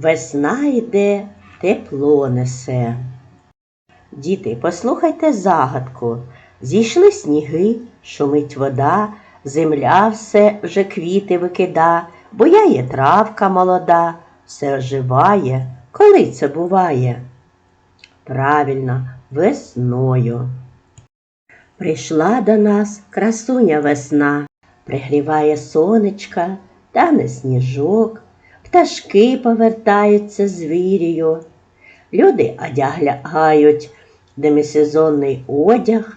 Весна йде, тепло несе. Діти, послухайте загадку. Зійшли сніги, шумить вода, земля все вже квіти викида, буяє травка молода, все оживає, коли це буває? Правильно, весною. Прийшла до нас красуня весна, пригріває сонечка, тане сніжок, пташки повертаються з вірію. Люди одягають демисезонний одяг,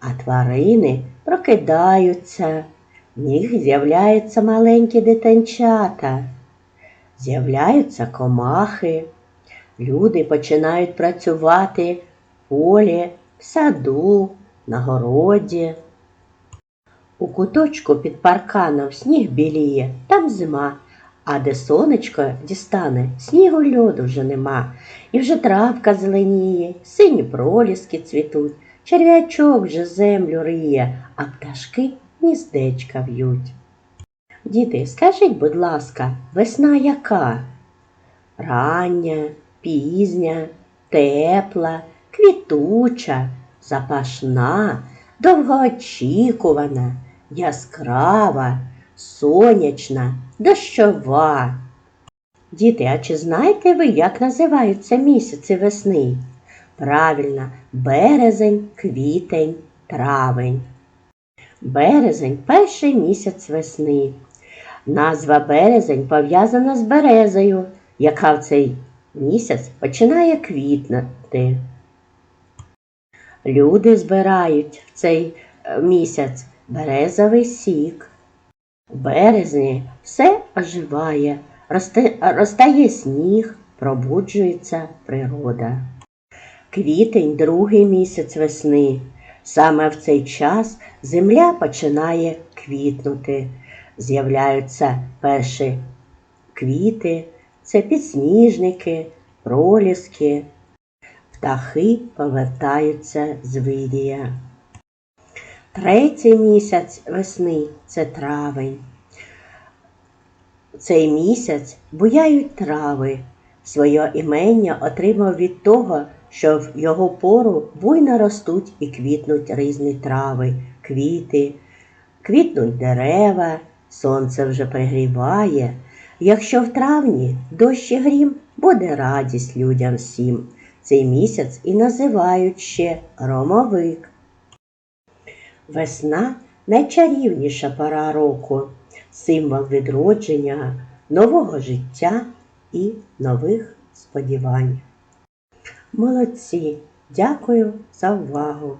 а тварини прокидаються, в них з'являються маленькі дитинчата, з'являються комахи, люди починають працювати в полі, в саду, на городі. У куточку під парканом сніг біліє, там зима, а де сонечко дістане, снігу льоду вже нема. І вже травка зеленіє, сині проліски цвітуть, черв'ячок вже землю риє, а пташки гніздечка в'ють. Діти, скажіть, будь ласка, весна яка? Рання, пізня, тепла, квітуча, запашна, довгоочікувана, яскрава, сонячна, дощова. Діти, а чи знаєте ви, як називаються місяці весни? Правильно, березень, квітень, травень. Березень перший місяць весни. Назва березень пов'язана з березою, яка в цей місяць починає квітнути. Люди збирають в цей е, місяць березовий сік. В березні все оживає, росте, розтає сніг, пробуджується природа. Квітень другий місяць весни. Саме в цей час земля починає квітнути. З'являються перші квіти, це підсніжники, проліски, птахи повертаються з вирія. Третій місяць весни це травень. Цей місяць буяють трави. Своє імення отримав від того, що в його пору буйно ростуть і квітнуть різні трави, квіти, квітнуть дерева, сонце вже пригріває. Якщо в травні дощ і грім, буде радість людям всім. Цей місяць і називають ще ромовик. Весна найчарівніша пора року, символ відродження, нового життя і нових сподівань. Молодці! Дякую за увагу!